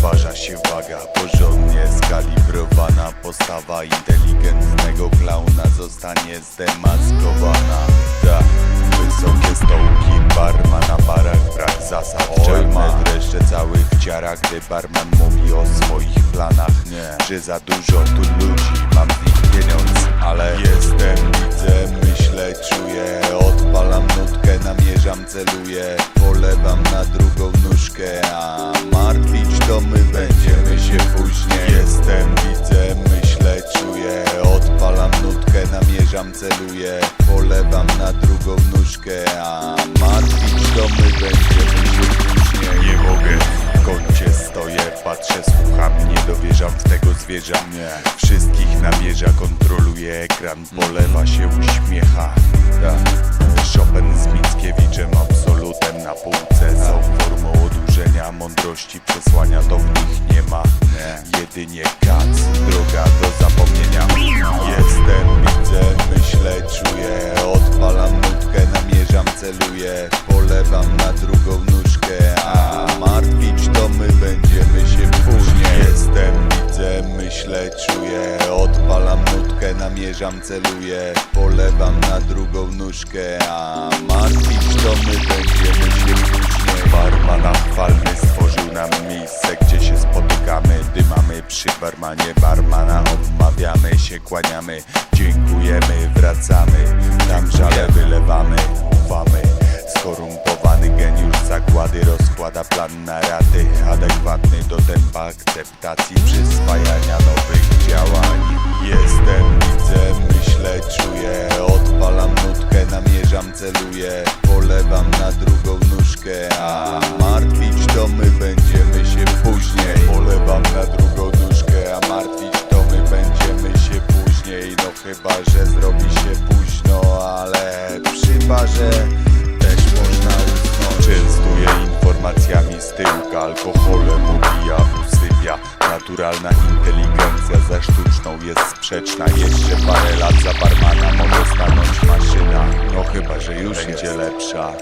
Wytwarza się waga, porządnie skalibrowana Postawa inteligentnego klauna zostanie zdemaskowana. Tak, wysokie stołki, barma na barach, brak zasad Czarne dreszcze cały ciarach, gdy barman mówi o swoich planach. Nie, że za dużo tu ludzi, mam z nich pieniądz, ale Jestem, widzę, myślę, czuję, odpalam nutkę, namierzam, celuję. Polewam na drugą nóżkę, a martwić my będziemy się później Jestem, widzę, myślę, czuję Odpalam nutkę, namierzam, celuję Polewam na drugą nóżkę, a martwić to my będziemy się później Nie mogę, w kącie stoję, patrzę, słucham Nie dowierzam w tego zwierza Nie. Wszystkich namierza, kontroluje ekran Polewa się, uśmiecha. Chopin z Jedynie kac, droga do zapomnienia. Jestem, widzę, myślę, czuję. Odpalam nutkę, namierzam, celuję. Polewam na drugą nóżkę A martwić to my będziemy się później. Jestem, widzę, myślę, czuję. Odpalam nutkę, namierzam, celuję. Polewam na drugą nóżkę A martwić to my będziemy się później. Barmana barmanie Barmana odmawiamy się, kłaniamy. Dziękujemy, wracamy. Nam żale wylewamy, ufamy. Skorumpowany geniusz zakłady rozkłada plan na raty. Adekwatny do tempa akceptacji przyswajania nowych działań. Jestem, widzę, myślę, czuję. Odpalam nutkę, namierzam, celuję. Polewam na drugą nóżkę A barze też można usnąć Częstuje informacjami z tyłka Alkoholem ubija, usypia. Naturalna inteligencja ze sztuczną jest sprzeczna. Jeszcze parę lat za barmana. Może stanąć maszyna. No chyba, że już będzie lepsza